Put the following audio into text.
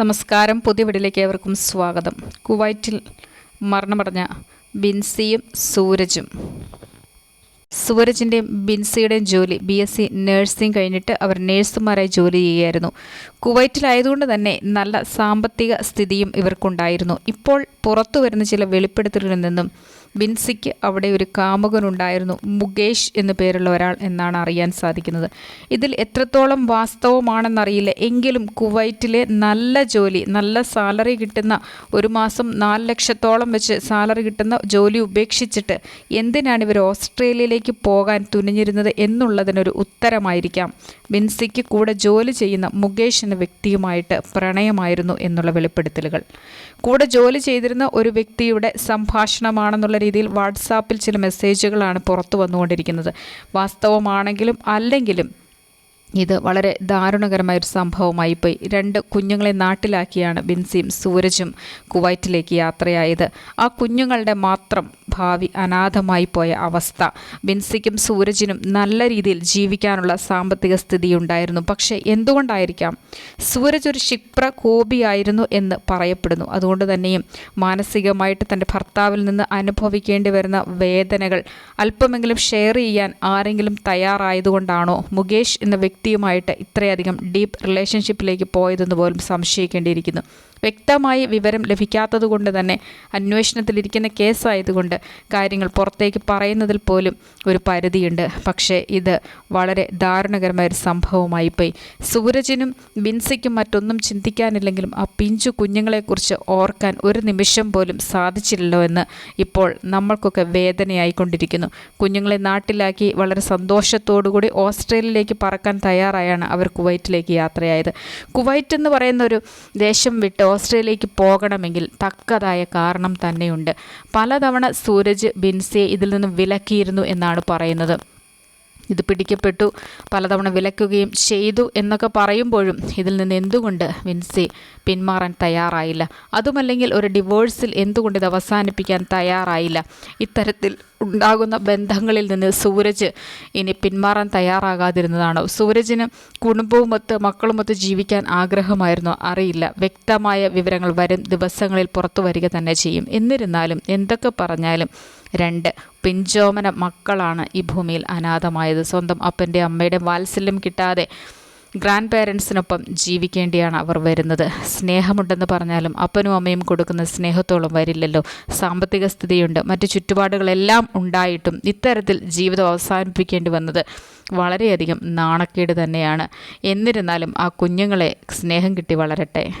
നമസ്കാരം. പുതിയ വീട്ടിലേക്ക് ഏവർക്കും സ്വാഗതം. കുവൈറ്റിൽ മരണമടഞ്ഞ ബിൻസിയും സൂരജും. സൂരജിന്റെയും ബിൻസിയുടെയും ജോലി ബി എസ് സി നഴ്സിംഗ് കഴിഞ്ഞിട്ട് അവർ നേഴ്സുമാരായി ജോലി ചെയ്യുകയായിരുന്നു. കുവൈറ്റിലായതുകൊണ്ട് തന്നെ നല്ല സാമ്പത്തിക സ്ഥിതിയും ഇവർക്കുണ്ടായിരുന്നു. ഇപ്പോൾ പുറത്തു വരുന്ന ചില വെളിപ്പെടുത്തലുകളിൽ നിന്നും ബിൻസിക്ക് അവിടെ ഒരു കാമുകനുണ്ടായിരുന്നു. മുകേഷ് എന്നു പേരുള്ള ഒരാൾ എന്നാണ് അറിയാൻ സാധിക്കുന്നത്. ഇതിൽ എത്രത്തോളം വാസ്തവമാണെന്നറിയില്ല. എങ്കിലും കുവൈറ്റിലെ നല്ല ജോലി നല്ല സാലറി കിട്ടുന്ന ഒരു മാസം നാല് ലക്ഷത്തോളം വെച്ച് സാലറി കിട്ടുന്ന ജോലി ഉപേക്ഷിച്ചിട്ട് എന്തിനാണ് ഇവർ ഓസ്ട്രേലിയയിലേക്ക് പോകാൻ തുനിഞ്ഞിരുന്നത് എന്നുള്ളതിനൊരു ഉത്തരമായിരിക്കാം. ബിൻസിക്ക് കൂടെ ജോലി ചെയ്യുന്ന മുകേഷ് എന്ന വ്യക്തിയുമായിട്ട് പ്രണയമായിരുന്നു എന്നുള്ള വെളിപ്പെടുത്തലുകൾ. കൂടെ ജോലി ചെയ്തിരുന്ന ഒരു വ്യക്തിയുടെ സംഭാഷണമാണെന്നുള്ള രീതിയിൽ വാട്സാപ്പിൽ ചില മെസ്സേജുകളാണ് പുറത്തു വന്നുകൊണ്ടിരിക്കുന്നത്. വാസ്തവമാണെങ്കിലും അല്ലെങ്കിലും ഇത് വളരെ ദാരുണകരമായ ഒരു സംഭവമായി പോയി. രണ്ട് കുഞ്ഞുങ്ങളെ നാട്ടിലാക്കിയാണ് ബിൻസിയും സൂരജും കുവൈറ്റിലേക്ക് യാത്രയായത്. ആ കുഞ്ഞുങ്ങളുടെ മാത്രം ഭാവി അനാഥമായി പോയ അവസ്ഥ. ബിൻസിക്കും സൂരജിനും നല്ല രീതിയിൽ ജീവിക്കാനുള്ള സാമ്പത്തിക സ്ഥിതി ഉണ്ടായിരുന്നു പക്ഷേ എന്തുകൊണ്ടായിരിക്കാം? സൂരജ് ഒരു ക്ഷിപ്ര കോപിയായിരുന്നു എന്ന് പറയപ്പെടുന്നു. അതുകൊണ്ട് തന്നെയും മാനസികമായിട്ട് തന്റെ ഭർത്താവിൽ നിന്ന് അനുഭവിക്കേണ്ടി വരുന്ന വേദനകൾ അല്പമെങ്കിലും ഷെയർ ചെയ്യാൻ ആരെങ്കിലും തയ്യാറായതുകൊണ്ടാണോ? മുകേഷ് എന്ന വ്യക്തിയുമായിട്ട് ഇത്രയധികം ഡീപ്പ് റിലേഷൻഷിപ്പിലേക്ക് പോയതെന്ന് പോലും സംശയിക്കേണ്ടിയിരിക്കുന്നു. വ്യക്തമായി വിവരം ലഭിക്കാത്തതുകൊണ്ട് തന്നെ അന്വേഷണത്തിലിരിക്കുന്ന കേസായതുകൊണ്ട് കാര്യങ്ങൾ പുറത്തേക്ക് പറയുന്നതിൽ പോലും ഒരു പരിധിയുണ്ട്. പക്ഷേ ഇത് വളരെ ദാരുണകരമായ ഒരു സംഭവമായി പോയി. സൂരജിനും ബിൻസിക്കും മറ്റൊന്നും ചിന്തിക്കാനില്ലെങ്കിലും ആ പിഞ്ചു കുഞ്ഞുങ്ങളെക്കുറിച്ച് ഓർക്കാൻ ഒരു നിമിഷം പോലും സാധിച്ചില്ലല്ലോ എന്ന് ഇപ്പോൾ നമ്മൾക്കൊക്കെ വേദനയായിക്കൊണ്ടിരിക്കുന്നു. കുഞ്ഞുങ്ങളെ നാട്ടിലാക്കി വളരെ സന്തോഷത്തോടുകൂടി ഓസ്ട്രേലിയയിലേക്ക് പറക്കാൻ തയ്യാറായാണ് അവർ കുവൈറ്റിലേക്ക് യാത്രയായത്. കുവൈറ്റ് എന്ന് പറയുന്ന ഒരു ദേശം വിട്ട് ഓസ്ട്രേലിയയിലേക്ക് പോകണമെങ്കിൽ തക്കതായ കാരണം തന്നെയുണ്ട്. പലതവണ സൂരജ് ബിൻസിയെ ഇതിൽ നിന്ന് വിലക്കിയിരുന്നു എന്നാണ് പറയുന്നത്. ഇത് പിടിക്കപ്പെട്ടു പലതവണ വിലക്കുകയും ചെയ്തു എന്നൊക്കെ പറയുമ്പോഴും ഇതിൽ നിന്ന് എന്തുകൊണ്ട് വിൻസി പിന്മാറാൻ തയ്യാറായില്ല? അതുമല്ലെങ്കിൽ ഒരു ഡിവോഴ്സിൽ എന്തുകൊണ്ട് ഇത് അവസാനിപ്പിക്കാൻ തയ്യാറായില്ല? ഇത്തരത്തിൽ ഉണ്ടാകുന്ന ബന്ധങ്ങളിൽ നിന്ന് സൂരജ് ഇനി പിന്മാറാൻ തയ്യാറാകാതിരുന്നതാണ്? സൂരജിന് കുടുംബവുമൊത്ത് മക്കളുമൊത്ത് ജീവിക്കാൻ ആഗ്രഹമായിരുന്നു? അറിയില്ല. വ്യക്തമായ വിവരങ്ങൾ വരും ദിവസങ്ങളിൽ പുറത്തു വരിക തന്നെ ചെയ്യും. എന്നിരുന്നാലും എന്തൊക്കെ പറഞ്ഞാലും രണ്ട് പിഞ്ചോമന മക്കളാണ് ഈ ഭൂമിയിൽ അനാഥമായത്. സ്വന്തം അപ്പന്റെ അമ്മയുടെ വാത്സല്യം കിട്ടാതെ ഗ്രാൻഡ് പേരൻസിനൊപ്പം ജീവിക്കേണ്ടിയാണ് അവർ വരുന്നത്. സ്നേഹമുണ്ടെന്ന് പറഞ്ഞാലും അപ്പനും അമ്മയും കൊടുക്കുന്ന സ്നേഹത്തോളം വരില്ലല്ലോ. സാമ്പത്തിക സ്ഥിതിയുണ്ട്. മറ്റു ചുറ്റുപാടുകളെല്ലാം ഉണ്ടായിട്ടും ഇത്തരത്തിൽ ജീവിതം അവസാനിപ്പിക്കേണ്ടി വന്നത് വളരെയധികം നാണക്കേട് തന്നെയാണ്. എന്നിരുന്നാലും ആ കുഞ്ഞുങ്ങളെ സ്നേഹം കിട്ടി വളരട്ടെ.